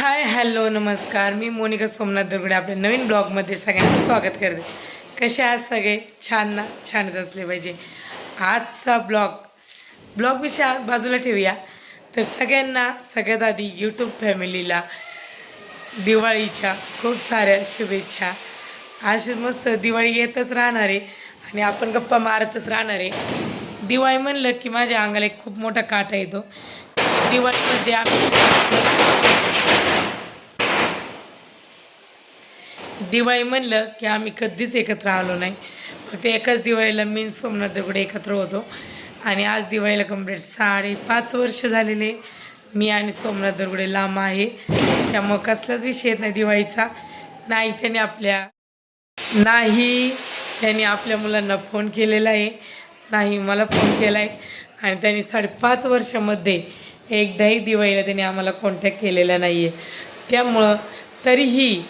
Hi hello नमस्कार. मी मोनिका सोमनाथ दुर्गडे आपल्या नवीन ब्लॉगमध्ये सगळ्यांचं स्वागत करते. कसे आहात सगळे? छान ना? छानच असले पाहिजे. आजचा ब्लॉग ब्लॉगविषयी बाजूला ठेवूया. तर सगळ्यांना सगळ्यात आधी यूट्यूब फॅमिलीला दिवाळीच्या खूप साऱ्या शुभेच्छा. अशी मस्त दिवाळी येतच राहणार आहे आणि आपण गप्पा मारतच राहणार. आहे दिवाळी म्हणलं की माझ्या अंगाला एक खूप मोठा काटा येतो. दिवाळीमध्ये आम्ही दिवाळी म्हणलं की आम्ही कधीच एकत्र आलो नाही. फक्त एकाच दिवाळीला मी सोमनाथ दगडे एकत्र होतो. आणि आज दिवाळीला कंप्लीट साडेपाच वर्ष झालेले मी आणि सोमनाथ दरगुडे लांब आहे. त्यामुळं कसलाच विषय येत नाही दिवाळीचा. नाही त्याने आपल्या नाही त्यांनी आपल्या मुलांना फोन केलेला आहे. नाही मला फोन केला आहे आणि त्यांनी साडेपाच वर्षामध्ये एकदाही दिवाळीला त्यांनी आम्हाला कॉन्टॅक्ट केलेला नाही आहे त्यामुळं तरीही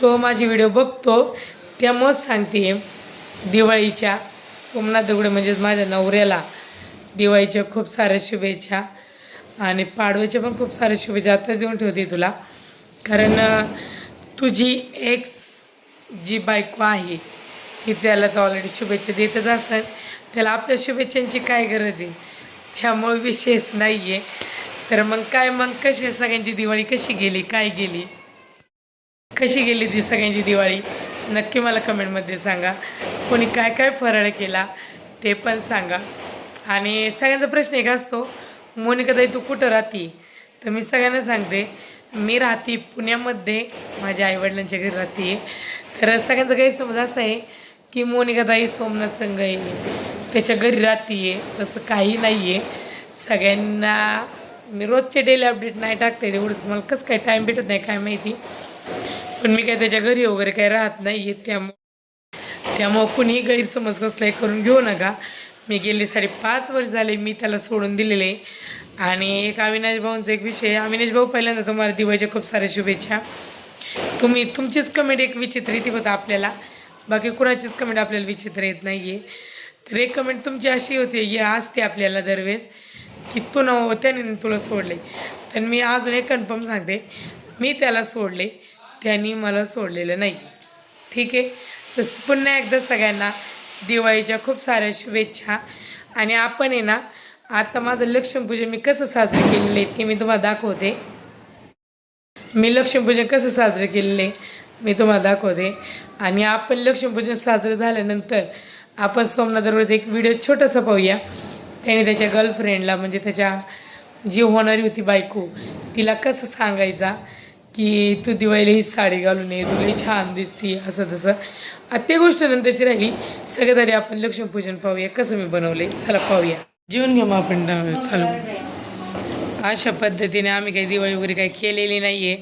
तो माझी व्हिडिओ बघतो. त्यामुळंच सांगते. दिवाळीच्या सोमनाथ दगडे म्हणजेच माझ्या नवऱ्याला दिवाळीच्या खूप साऱ्या शुभेच्छा आणि पाडव्याच्या पण खूप साऱ्या शुभेच्छा आताच देऊन ठेवते तुला. कारण तुझी एक जी बायको आहे ती त्याला तर ऑलरेडी शुभेच्छा देतच असतात त्याला आपल्या शुभेच्छांची काय गरज आहे? त्यामुळे विशेष नाही आहे तर मग काय मग कशी सगळ्यांची दिवाळी कशी गेली? काय गेली? कशी गेली ती सगळ्यांची दिवाळी? नक्की मला कमेंटमध्ये सांगा. कोणी काय काय फराळ केला ते पण सांगा. आणि सगळ्यांचा प्रश्न एक असतो मोनिकाताई तू कुठं राहते? तर मी सगळ्यांना सांगते मी राहते पुण्यामध्ये माझ्या आईवडिलांच्या घरी राहते. तर सगळ्यांचा गैरसमज असा आहे की मोनिकाताई सोमनाथ संघ आहे. त्याच्या घरी राहते तसं काही नाही आहे सगळ्यांना मी रोजचे डेली अपडेट नाही टाकते एवढंच. मला कसं काय टाईम भेटत नाही काय माहिती? पण मी काय त्याच्या घरी वगैरे काही राहत नाही आहे त्यामुळं त्यामुळं कुणीही गैरसमज कसलाही करून घेऊ नका. मी गेले साडेपाच वर्ष झाले मी त्याला सोडून दिलेले. आणि एक अविनाश भाऊंचा एक विषय अविनाश भाऊ पहिल्यांदा तुम्हाला दिवाळीच्या खूप साऱ्या शुभेच्छा. तुम्ही तुमचीच कमेंट एक विचित्र येते होता आपल्याला. बाकी कुणाचीच कमेंट आपल्याला विचित्र येत नाही आहे तर एक कमेंट तुमची अशी होती ये असते आपल्याला दरवेळेस की तू नव त्याने तुला सोडले तर मी अजून एक कन्फर्म सांगते. मी त्याला सोडले त्यांनी मला सोडलेलं नाही. ठीक आहे? तर पुन्हा एकदा सगळ्यांना दिवाळीच्या खूप साऱ्या शुभेच्छा. आणि आपण आहे ना आता माझं लक्ष्मीपूजन मी कसं साजरे केलेलं आहे ते मी तुम्हाला दाखवते. मी लक्ष्मीपूजन कसं साजरं केलेलं आहे मी तुम्हाला दाखवते. आणि आपण लक्ष्मीपूजन साजरं झाल्यानंतर आपण सोमनाथ दररोज एक व्हिडिओ छोटासा पाहूया. त्याने त्याच्या गर्लफ्रेंडला म्हणजे त्याच्या जी होणारी होती बायको तिला कसं सांगायचा? की तू दिवाळीला ही साडी घालून ये तुला ही छान दिसती असं तसं. आता ते गोष्ट नंतरची राहिली. सगळ्यात आधी आपण लक्ष्मीपूजन पाहूया. कसं मी बनवले चला पाहूया. जेवण घेऊ मग आपण चालू. अशा पद्धतीने आम्ही काही दिवाळी वगैरे काही केलेली नाही आहे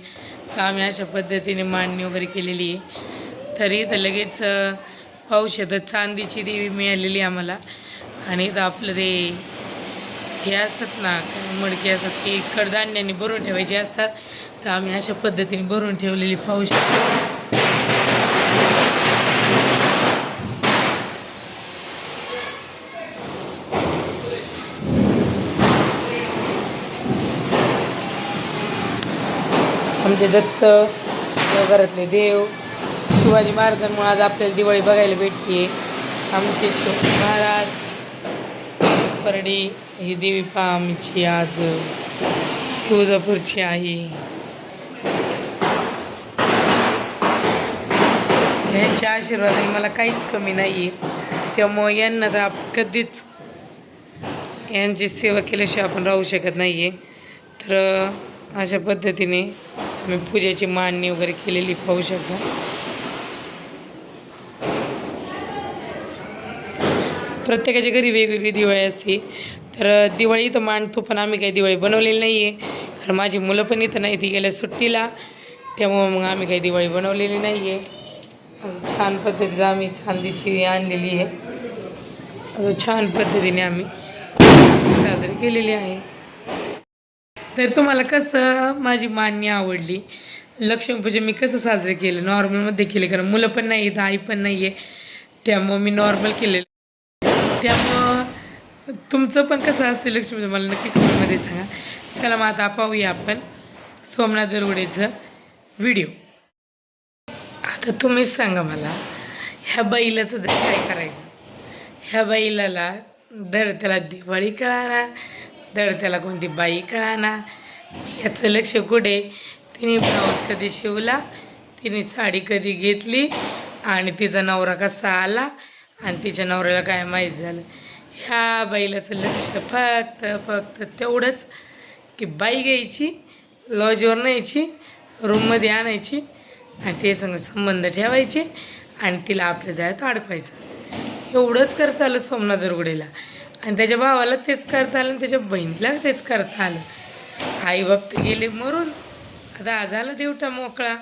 तर आम्ही अशा पद्धतीने मांडणी वगैरे केलेली आहे. तरी तर लगेच पाहू शकतं चांदीची देवी मिळालेली आम्हाला. आणि इथं आपलं ते हे असतात ना काय मडके असतात की कडधान्याने भरून ठेवायचे असतात. तर आम्ही अशा पद्धतीने भरून ठेवलेली पाहू शकतो. आमचे दत्त देवघरातले देव शिवाजी महाराजांमुळे आज आपल्याला दिवाळी बघायला भेटते आमचे शिवाजी महाराज. परडी ही देवी पामची आज तुळजापूरची आहे. यांच्या आशीर्वादाने मला काहीच कमी नाही आहे त्यामुळे यांना तर कधीच यांची सेवा केल्याशिवाय आपण राहू शकत नाही आहे तर अशा पद्धतीने मी पूजेची मांडणी वगैरे केलेली पाहू शकतो. प्रत्येकाच्या घरी वेगवेगळी दिवाळी असते. तर दिवाळी इथं मांडतो पण आम्ही काही दिवाळी बनवलेली नाही आहे कारण माझी मुलं पण इथं नाही ती गेल्या सुट्टीला. त्यामुळं मग आम्ही काही दिवाळी बनवलेली नाही आहे असं छान पद्धतीचं आम्ही चांदीची आणलेली आहे. असं छान पद्धतीने आम्ही साजरी केलेली आहे. तर तुम्हाला कसं माझी मान्य आवडली? लक्ष्मीपूजन मी कसं साजरं केलं? नॉर्मलमध्ये केले कारण मुलं पण नाही आहेत आई पण नाही आहे त्यामुळं मी नॉर्मल केलेलं. त्यामुळं तुमचं पण कसं असते लक्ष्मी मला नक्की कमेंटमध्ये सांगा. चला मग आता पाहूया आपण सोमनाथ दरवडेचं व्हिडिओ आता तुम्हीच सांगा मला ह्या बैलाचं तर काय करायचं? ह्या बैलाला दर त्याला दिवाळी कळाना दर त्याला कोणती बाई कळाना. याचं लक्ष कुठे? तिने ब्लाऊज कधी शिवला तिने साडी कधी घेतली आणि तिचा नवरा कसा आला आणि तिच्या नवऱ्याला काय माहीत झालं? ह्या बैलाचं लक्ष फक्त फक्त तेवढंच की बाई घ्यायची लॉजवर न्यायची रूममध्ये आणायची आणि ते संग संबंध ठेवायचे आणि तिला आपल्या जायत अडकवायचं एवढंच करता आलं सोमनाथ दरगुडेला आणि त्याच्या भावाला तेच करता आलं आणि त्याच्या बहिणीला तेच करता आलं. आई बाप तर गेले मरून. आता आज झाला देवटा मोकळा.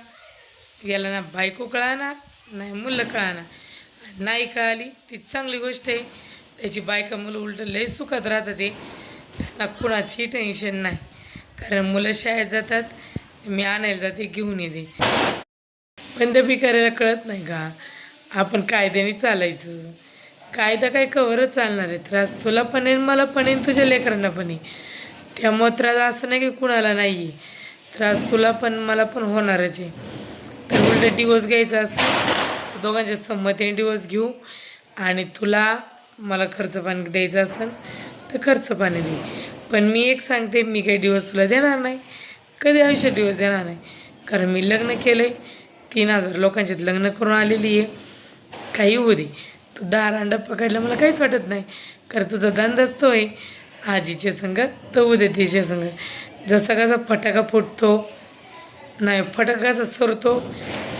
गेला ना बायको कळाना नाही मुलं कळाना. नाही कळाली. ती चांगली गोष्ट आहे. त्याची बायका मुलं उलट लय सुखात राहतात ते त्यांना कुणाची टेन्शन नाही. कारण मुलं शाळेत जातात. मी आणायला जाते घेऊन येते. पण ते करायला कळत नाही का? आपण कायद्याने चालायचं. कायदा काय कवरच चालणार आहे. त्रास तुला पण येईन मला पण येईन तुझ्या लेकरांना पण येईन त्यामुळं त्रास असं नाही की कुणाला नाही आहे त्रास तुला पण मला पण होणारच आहे. तर उलट डिवोर्स घ्यायचा असतो. दोघांच्या संमतीने डिवोर्स घेऊ. आणि तुला मला खर्च पाणी द्यायचं असेल तर खर्च पाणी दे. पण मी एक सांगते मी काही डिवोर्स तुला देणार नाही. कधी आयुष्यात दिवस देणार नाही. कारण मी लग्न केलं आहे तीन हजार लोकांच्यात लग्न करून आलेली आहे. काही होऊ दे. तू दहा रांडा पकडलं मला काहीच वाटत नाही. कारण तुझा धंदाच तो आहे. आजीचे संग तर उद्या तिचे संग. जसा कसा फटाका फुटतो नाही फटाका कसा सरतो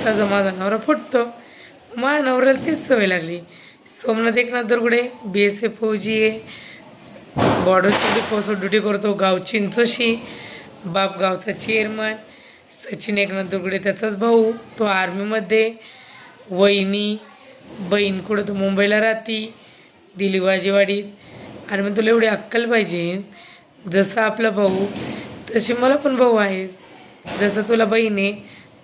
तसा माझा नवरा फुटतो. मा नवऱ्याला तीच सवय लागली. Somnath Eknath Durgude B S F फौजी आहे बॉर्डरसाठी पोस्ट ड्युटी करतो गाव चिंचोशी बाप गावचा चेअरमन सचिन एकनाथ दुर्गुडे त्याचाच भाऊ तो आर्मीमध्ये वहिनी बहीण कुठं तो मुंबईला राहती दिली वाजेवाडीत आणि मग तुला एवढी अक्कल पाहिजे. जसा आपला भाऊ तशी मला पण भाऊ आहे. जसं तुला बहीण आहे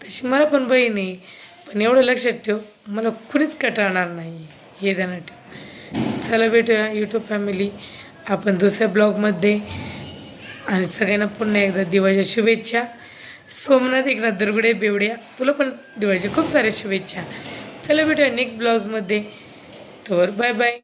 तशी मला पण बहीण आहे. पण एवढं लक्षात ठेव मला कुणीच कटाळणार नाही हे ध्यानात ठेव. चला भेटूया यूट्यूब फॅमिली आपण दुसऱ्या ब्लॉगमध्ये. आणि सगळ्यांना पुन्हा एकदा दिवाळीच्या शुभेच्छा. सोमनाथ एकनाथ दरगुडे बेवड्या तुला पण दिवाळीच्या खूप साऱ्या शुभेच्छा. चला भेटूया नेक्स्ट ब्लाऊजमध्ये तर बाय बाय